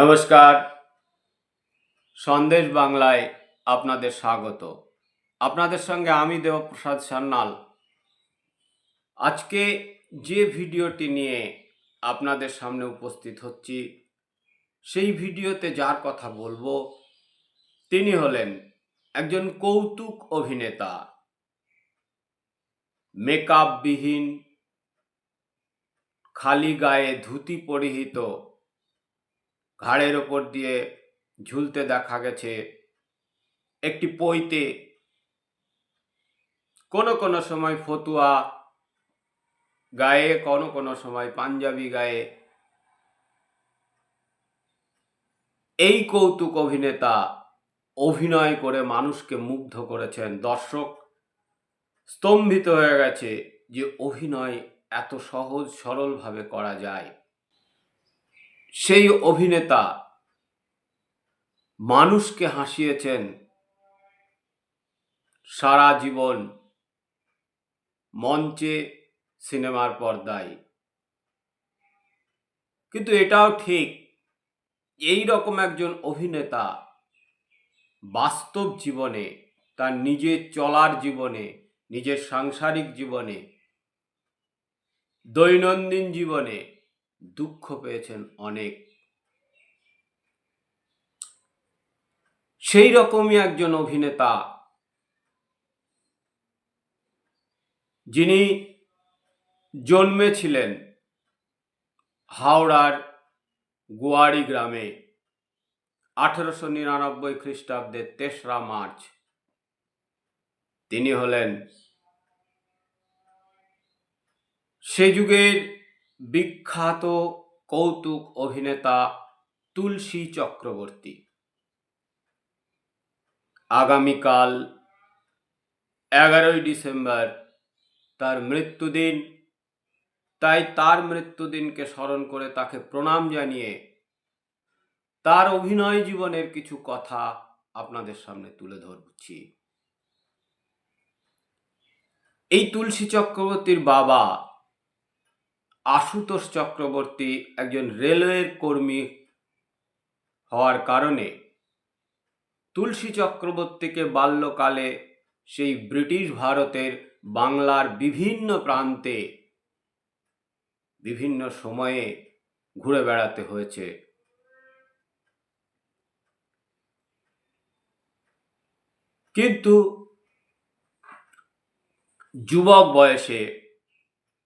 নমস্কার। সন্দেশ বাংলায় আপনাদের স্বাগত। আপনাদের সঙ্গে আমি দেবপ্রসাদ সান্যাল। আজকে যে ভিডিওটি নিয়ে আপনাদের সামনে উপস্থিত হচ্ছি, সেই ভিডিওতে যার কথা বলব, তিনি হলেন একজন কৌতুক অভিনেতা, মেকআপবিহীন, খালি গায়ে ধুতি পরিহিত ঘাড়ের ওপর দিয়ে ঝুলতে দেখা গেছে একটি পইতে কোনো কোনো সময় ফতুয়া, গায়ে কোনো কোনো সময় পাঞ্জাবি গায়ে। এই কৌতুক অভিনেতা অভিনয় করে মানুষকে মুগ্ধ করেছেন। দর্শক স্তম্ভিত হয়ে গেছে যে অভিনয় এত সহজ সরলভাবে করা যায়। সেই অভিনেতা মানুষকে হাসিয়েছেন সারা জীবন মঞ্চে সিনেমার পর্দায়। কিন্তু এটাও ঠিক, এই রকম একজন অভিনেতা বাস্তব জীবনে, তার নিজের চলার জীবনে, নিজের সাংসারিক জীবনে, দৈনন্দিন জীবনে দুঃখ পেয়েছেন অনেক। সেই রকমই একজন অভিনেতা যিনি জন্মেছিলেন হাওড়ার গোয়ারি গ্রামে আঠেরোশো নিরানব্বই খ্রিস্টাব্দের তেসরা মার্চ। তিনি হলেন সে যুগের বিখ্যাত কৌতুক অভিনেতা তুলসী চক্রবর্তী। আগামীকাল এগারোই ডিসেম্বর তার মৃত্যুদিন। তাই তার মৃত্যুদিনকে স্মরণ করে তাকে প্রণাম জানিয়ে তার অভিনয় জীবনের কিছু কথা আপনাদের সামনে তুলে ধরছি। এই তুলসী চক্রবর্তীর বাবা আশুতোষ চক্রবর্তী একজন রেলওয়ের কর্মী হওয়ার কারণে তুলসী চক্রবর্তীকে বাল্যকালে সেই ব্রিটিশ ভারতের বাংলার বিভিন্ন প্রান্তে বিভিন্ন সময়ে ঘুরে বেড়াতে হয়েছে। কিন্তু যুবক বয়সে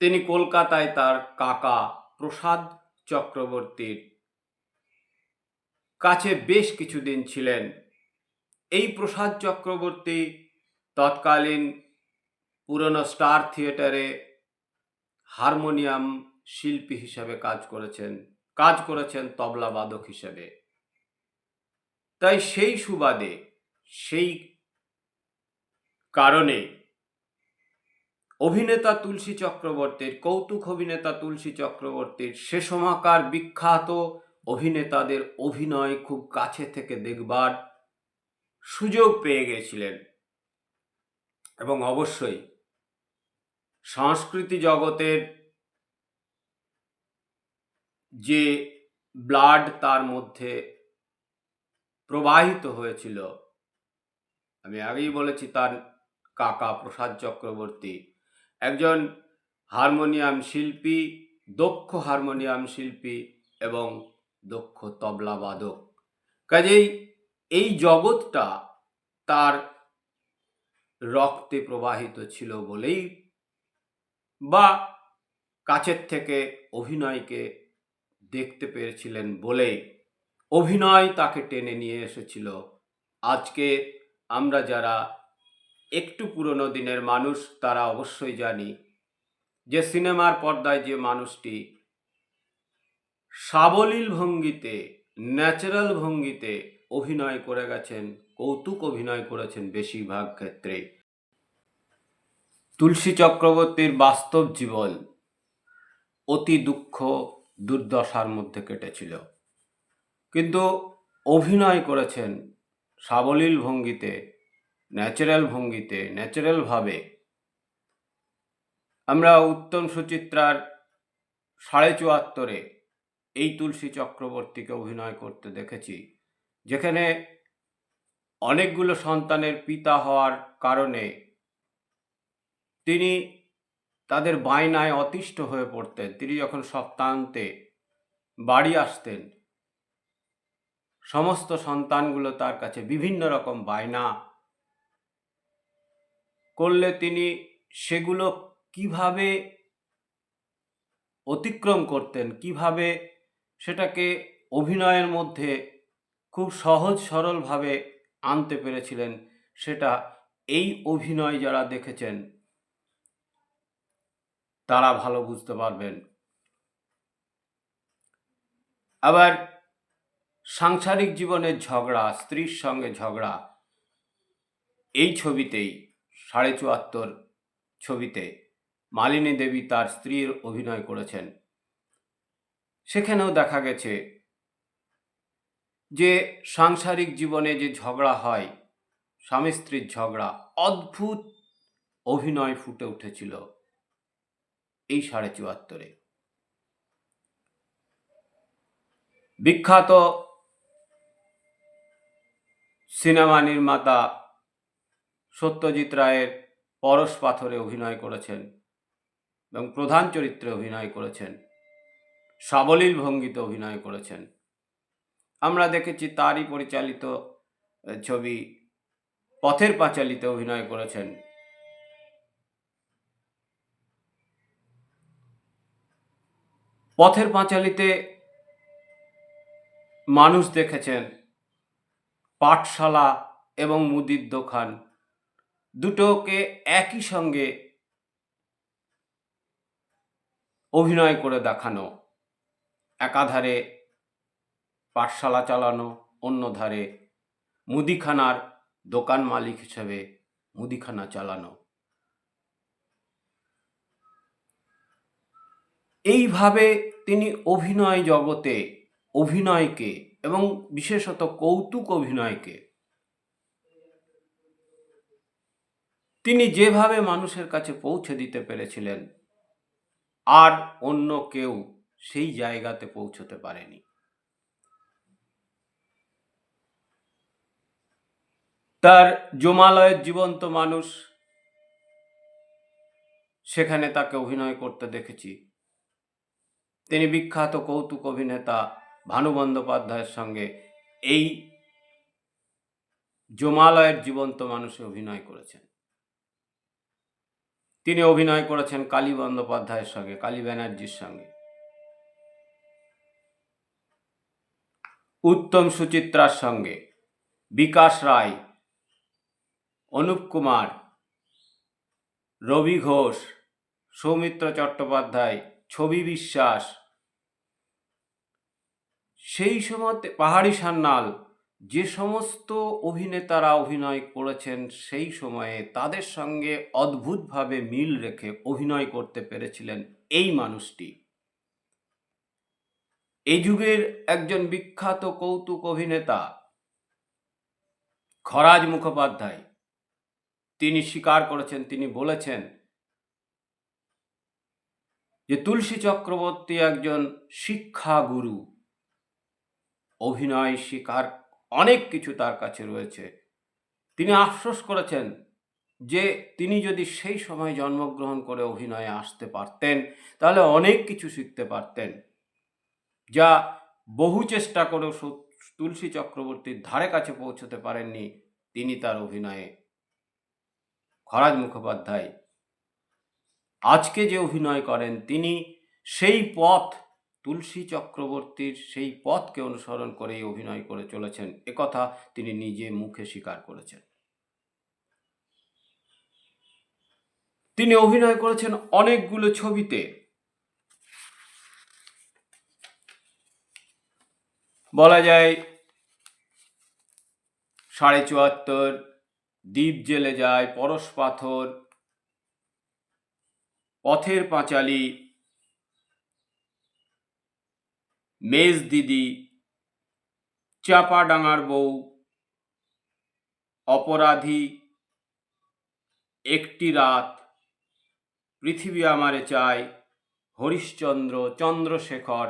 তিনি কলকাতায় তার কাকা প্রসাদ চক্রবর্তীর কাছে বেশ কিছুদিন ছিলেন। এই প্রসাদ চক্রবর্তী তৎকালীন পুরনো স্টার থিয়েটারে হারমোনিয়াম শিল্পী হিসেবে কাজ করেছেন কাজ করেছেন তবলা বাদক হিসেবে। তাই সেই সুবাদে, সেই কারণে অভিনেতা তুলসী চক্রবর্তীর, কৌতুক অভিনেতা তুলসী চক্রবর্তীর, সে সময়কার বিখ্যাত অভিনেতাদের অভিনয় খুব কাছে থেকে দেখবার সুযোগ পেয়ে গেছিলেন। এবং অবশ্যই সংস্কৃতি জগতের যে ব্লাড তার মধ্যে প্রবাহিত হয়েছিল, আমি আগেই বলেছি তার কাকা প্রসাদ চক্রবর্তী একজন হারমোনিয়াম শিল্পী, দক্ষ হারমোনিয়াম শিল্পী এবং দক্ষ তবলা বাদক। কাজেই এই জগৎটা তার রক্তে প্রবাহিত ছিল বলেই বা কাছের থেকে অভিনয়কে দেখতে পেরেছিলেন বলে অভিনয় তাকে টেনে নিয়ে এসেছিল। আজকে আমরা যারা একটু পুরনো দিনের মানুষ তারা অবশ্যই জানি যে সিনেমার পর্দায় যে মানুষটি সাবলীল ভঙ্গিতে, ন্যাচারাল ভঙ্গিতে অভিনয় করে গেছেন, কৌতুক অভিনয় করেছেন বেশিরভাগ ক্ষেত্রে তুলসী চক্রবর্তীর বাস্তব জীবন অতি দুঃখ, দুর্দশার মধ্যে কেটেছিল। কিন্তু অভিনয় করেছেন সাবলীল ভঙ্গিতে ন্যাচারাল ভঙ্গিতে ন্যাচারালভাবে আমরা উত্তম সুচিত্রার সাড়ে চুয়াত্তরে এই তুলসী চক্রবর্তীকে অভিনয় করতে দেখেছি, যেখানে অনেকগুলো সন্তানের পিতা হওয়ার কারণে তিনি তাদের বায়নায় অতিষ্ঠ হয়ে পড়তেন। তিনি যখন সপ্তাহান্তে বাড়ি আসতেন, সমস্ত সন্তানগুলো তার কাছে বিভিন্ন রকম বায়না করলে তিনি সেগুলো কীভাবে অতিক্রম করতেন, কীভাবে সেটাকে অভিনয়ের মধ্যে খুব সহজ সরলভাবে আনতে পেরেছিলেন, সেটা এই অভিনয় যারা দেখেছেন, তারা ভালো বুঝতে পারবেন। আবার সাংসারিক জীবনের ঝগড়া, স্ত্রীর সঙ্গে ঝগড়া, এই ছবিতেই সাড়ে চুয়াত্তর ছবিতে মালিনী দেবী তার স্ত্রীর অভিনয় করেছেন। সেখানেও দেখা গেছে যে সাংসারিক জীবনে যে ঝগড়া হয়, স্বামী স্ত্রীর ঝগড়া অদ্ভুত অভিনয় ফুটে উঠেছিল এই সাড়ে চুয়াত্তরে। বিখ্যাত সিনেমা নির্মাতা সত্যজিৎ রায়ের পরশ পাথরে অভিনয় করেছেন এবং প্রধান চরিত্রে অভিনয় করেছেন। সাবলীল ভঙ্গিতে অভিনয় করেছেন। আমরা দেখেছি তারই পরিচালিত ছবি পথের পাঁচালিতে অভিনয় করেছেন। পথের পাঁচালিতে মানুষ দেখেছেন পাঠশালা এবং মুদির দোকান দুটোকে একই সঙ্গে অভিনয় করে দেখানো। একাধারে পাঠশালা চালানো অন্য ধারে মুদিখানার দোকান মালিক হিসেবে মুদিখানা চালানো। এইভাবে তিনি অভিনয় জগতে অভিনয়কে এবং বিশেষত কৌতুক অভিনয়কে তিনি যেভাবে মানুষের কাছে পৌঁছে দিতে পেরেছিলেন, আর অন্য কেউ সেই জায়গাতে পৌঁছতে পারেনি। তার জমালয়ের জীবন্ত মানুষ, সেখানে তাকে অভিনয় করতে দেখেছি। তিনি বিখ্যাত কৌতুক অভিনেতা ভানু বন্দ্যোপাধ্যায়ের সঙ্গে এই জমালয়ের জীবন্ত মানুষে অভিনয় করেছেন। তিনি অভিনয় করেছেন কালী বন্দ্যোপাধ্যায়ের সঙ্গে, কালী ব্যানার্জির সঙ্গে। উত্তম সুচিত্রার সঙ্গে বিকাশ রায়, অনুপ কুমার, রবি ঘোষ, সৌমিত্র চট্টোপাধ্যায়, ছবি বিশ্বাস। সেই সময় পাহাড়ি সান্যাল যে সমস্ত অভিনেতারা অভিনয় করেছেন সেই সময়ে তাদের সঙ্গে অদ্ভুতভাবে মিল রেখে অভিনয় করতে পেরেছিলেন এই মানুষটি। এই যুগের একজন বিখ্যাত কৌতুক অভিনেতা খরাজ মুখোপাধ্যায়। তিনি স্বীকার করেছেন, তিনি বলেছেন যে তুলসী চক্রবর্তী একজন শিক্ষাগুরু। অভিনয় শিকার অনেক কিছু তার কাছে রয়েছে। তিনি আফসোস করেছেন যে তিনি যদি সেই সময় জন্মগ্রহণ করে অভিনয়ে আসতে পারতেন, তাহলে অনেক কিছু শিখতে পারতেন। যা বহু চেষ্টা করেও তুলসী চক্রবর্তীর ধারে কাছে পৌঁছতে পারেননি তিনি তার অভিনয়ে। খরাজ মুখোপাধ্যায়, আজকে যে অভিনয় করেন তিনি, সেই পথ তুলসী চক্রবর্তীর সেই পথকে অনুসরণ করেই অভিনয় করে চলেছেন। একথা তিনি নিজে মুখে স্বীকার করেছেন। তিনি অভিনয় করেছেন অনেকগুলো ছবিতে। বলা যায়, সাড়ে চুয়াত্তর, দ্বীপ জেলে যায়, পরশ পাথর, পথের পাঁচালী মেজ দিদি চাপা ডাঙার বউ, অপরাধী, একটি রাত, পৃথিবী আমারে চায় হরিশ্চন্দ্র চন্দ্রশেখর।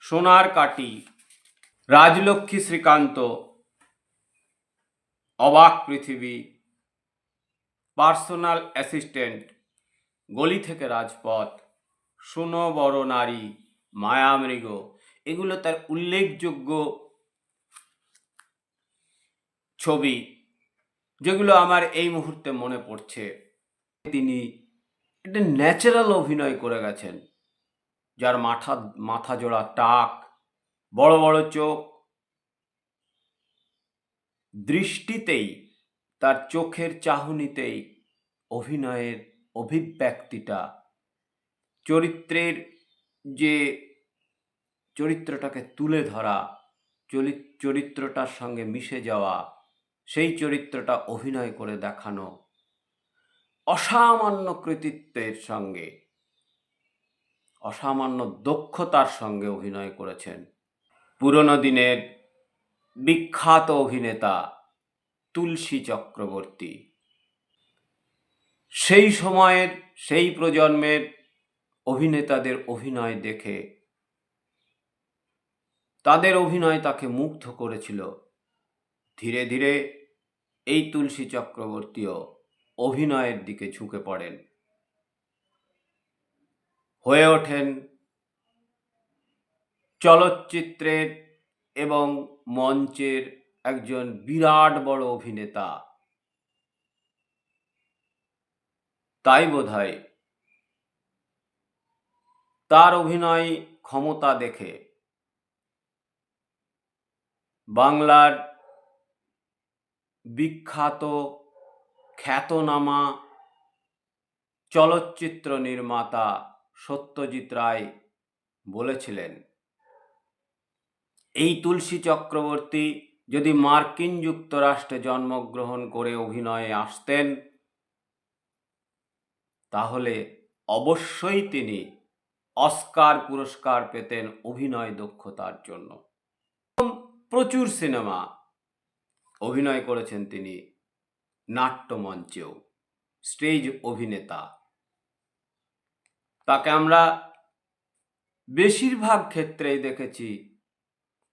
সোনার কাটি, রাজলক্ষ্মী শ্রীকান্ত, অবাক পৃথিবী, পার্সোনাল অ্যাসিস্ট্যান্ট, গলি থেকে রাজপথ। শুনো বড় নারী মায়ামৃগ এগুলো তার উল্লেখযোগ্য ছবি, যেগুলো আমার এই মুহূর্তে মনে পড়ছে। তিনি একটা ন্যাচারাল অভিনয় করে গেছেন। যার মাথা মাথা জোড়া টাক, বড় বড় চোখ। দৃষ্টিতেই, তার চোখের চাহনিতেই অভিনয়ের অভিব্যক্তিটা চরিত্রের যে চরিত্রটাকে তুলে ধরা চরিত্রটার সঙ্গে মিশে যাওয়া, সেই চরিত্রটা অভিনয় করে দেখানো, অসামান্য কৃতিত্বের সঙ্গে, অসামান্য দক্ষতার সঙ্গে অভিনয় করেছেন। পুরনো দিনের বিখ্যাত অভিনেতা তুলসী চক্রবর্তী। সেই সময়ের, সেই প্রজন্মের অভিনেতাদের অভিনয় দেখে, তাদের অভিনয় তাকে মুগ্ধ করেছিল। ধীরে ধীরে এই তুলসী চক্রবর্তীও অভিনয়ের দিকে ঝুঁকে পড়েন। হয়ে ওঠেন চলচ্চিত্রের এবং মঞ্চের একজন বিরাট বড় অভিনেতা। তাই বোধহয় তার অভিনয় ক্ষমতা দেখে। বাংলার বিখ্যাত খ্যাতনামা চলচ্চিত্র নির্মাতা সত্যজিৎ রায় বলেছিলেন, এই তুলসী চক্রবর্তী যদি মার্কিন যুক্তরাষ্ট্রে জন্মগ্রহণ করে অভিনয়ে আসতেন, তাহলে অবশ্যই তিনি অস্কার পুরস্কার পেতেন অভিনয় দক্ষতার জন্য। প্রচুর সিনেমা অভিনয় করেছেন তিনি নাট্যমঞ্চেও। স্টেজ অভিনেতা। তাকে আমরা বেশিরভাগ ক্ষেত্রেই দেখেছি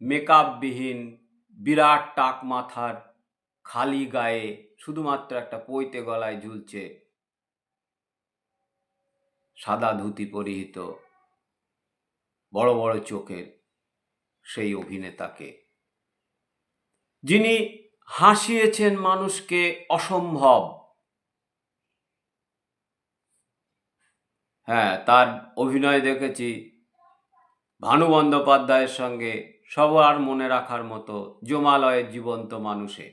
মেকআপবিহীন, বিরাট টাক মাথার, খালি গায়ে শুধুমাত্র একটা পৈতে গলায় ঝুলছে সাদা ধুতি পরিহিত বড় বড় চোখের সেই অভিনেতাকে। যিনি হাসিয়েছেন মানুষকে অসম্ভব। হ্যাঁ তার অভিনয় দেখেছি ভানু বন্দ্যোপাধ্যায়ের সঙ্গে সবার মনে রাখার মতো জমালয়ের জীবন্ত মানুষে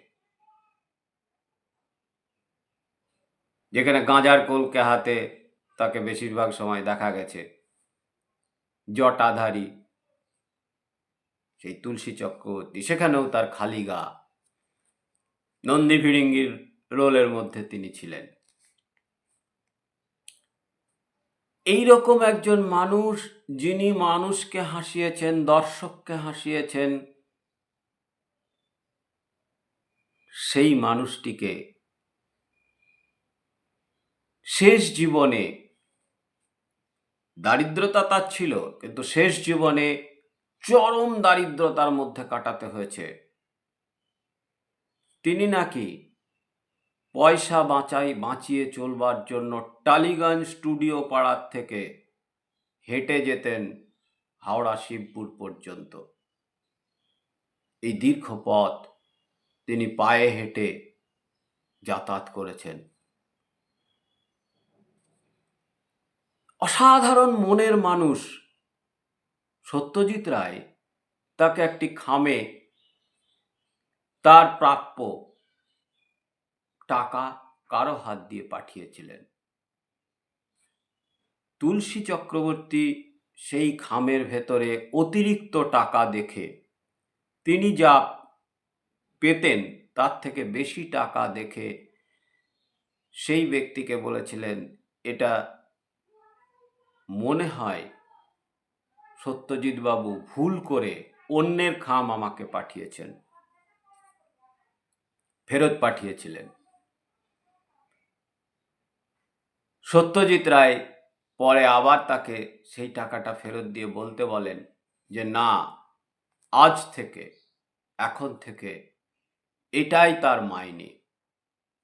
যেখানে গাঁজার কলকে হাতে তাকে বেশিরভাগ সময় দেখা গেছে। জটাধারী। সেই তুলসী চক্রবর্তী, সেখানেও তার খালি গা। নন্দী ফিরিঙ্গির রোলের মধ্যে তিনি ছিলেন। এই রকম একজন মানুষ যিনি মানুষকে হাসিয়েছেন, দর্শককে হাসিয়েছেন, সেই মানুষটিকে শেষ জীবনে দারিদ্রতা তার ছিল, কিন্তু শেষ জীবনে চরম দারিদ্রতার মধ্যে কাটাতে হয়েছে। তিনি নাকি পয়সা বাঁচাই, বাঁচিয়ে চলবার জন্য টালিগঞ্জ স্টুডিও পাড়ার থেকে হেঁটে যেতেন হাওড়া শিবপুর পর্যন্ত। এই দীর্ঘ পথ তিনি পায়ে হেঁটে যাতায়াত করেছেন। অসাধারণ মনের মানুষ। সত্যজিৎ রায় তাকে একটি খামে তার প্রাপ্য টাকা কারও হাত দিয়ে পাঠিয়েছিলেন। তুলসী চক্রবর্তী সেই খামের ভেতরে অতিরিক্ত টাকা দেখে তিনি যা পেতেন তার থেকে বেশি টাকা দেখে সেই ব্যক্তিকে বলেছিলেন, এটা মনে হয় সত্যজিৎ বাবু ভুল করে অন্যের খাম আমাকে পাঠিয়েছেন। ফেরত পাঠিয়েছিলেন। সত্যজিৎ রায় পরে আবার তাকে সেই টাকাটা ফেরত দিয়ে বলতে বলেন যে, না, আজ থেকে, এখন থেকে এটাই তার মাইনে।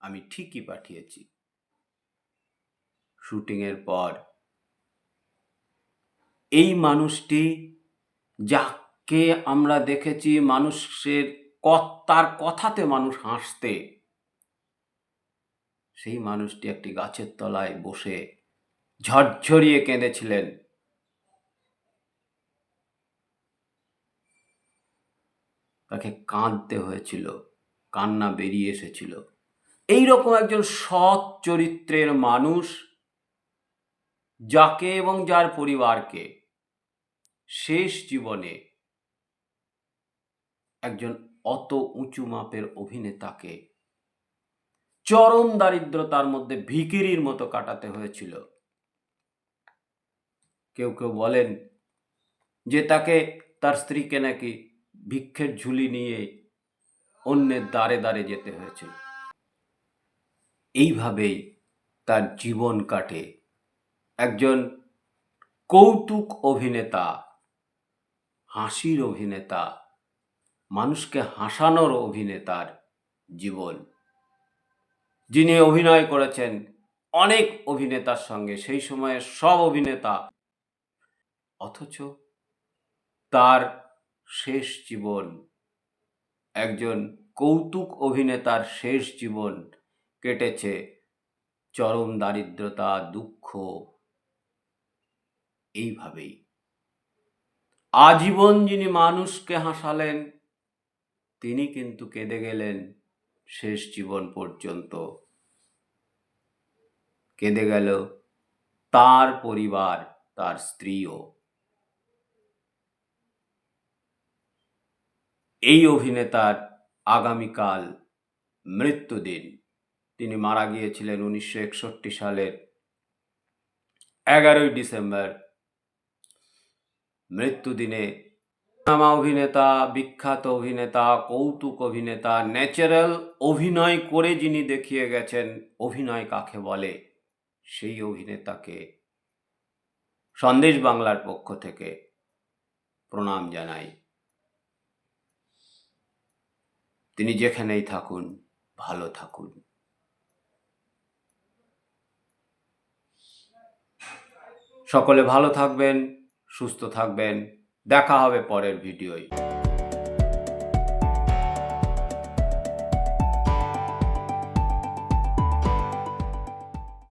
আমি ঠিকই পাঠিয়েছি। শুটিংয়ের পর এই মানুষটি যাকে আমরা দেখেছি মানুষের তার কথাতে মানুষ হাসতে, সেই মানুষটি একটি গাছের তলায় বসে ঝরঝরিয়ে কেঁদেছিলেন। তাকে কাঁদতে হয়েছিল, কান্না বেরিয়ে এসেছিল। এই রকম একজন সৎ চরিত্রের মানুষ, যাকে এবং যার পরিবারকে শেষ জীবনে একজন অত উঁচু মাপের অভিনেতাকে চরম দারিদ্রতার মধ্যে ভিকিরির মতো কাটাতে হয়েছিল। কেউ কেউ বলেন যে তাকে তার স্ত্রীকে নাকি ভিক্ষের ঝুলি নিয়ে অন্যের দ্বারে দ্বারে যেতে হয়েছিল। এইভাবেই তার জীবন কাটে। একজন কৌতুক অভিনেতা হাসির অভিনেতা, মানুষকে হাসানোর অভিনেতার জীবন। যিনি অভিনয় করেছেন, অনেক অভিনেতার সঙ্গে, সেই সময়ের সব অভিনেতা। অথচ তার শেষ জীবন, একজন কৌতুক অভিনেতার শেষ জীবন কেটেছে চরম দারিদ্রতা, দুঃখ। এইভাবেই। আজীবন যিনি মানুষকে হাসালেন, তিনি কিন্তু কেঁদে গেলেন শেষ জীবন পর্যন্ত। কেঁদে গেল তার পরিবার, তার স্ত্রীও। এই অভিনেতার আগামীকাল মৃত্যুদিন তিনি মারা গিয়েছিলেন উনিশশো একষট্টি সালের এগারোই ডিসেম্বর মৃত্যুদিনে নামা অভিনেতা, বিখ্যাত অভিনেতা, কৌতুক অভিনেতা, ন্যাচারাল অভিনয় করে যিনি দেখিয়ে গেছেন, অভিনয় কাকে বলে? সেই অভিনেতাকে। সন্দেশ বাংলার পক্ষ থেকে প্রণাম জানাই। তিনি যেখানেই থাকুন, ভালো থাকুন। সকলে ভালো থাকবেন। সুস্থ থাকবেন। দেখা হবে পরের ভিডিওয়।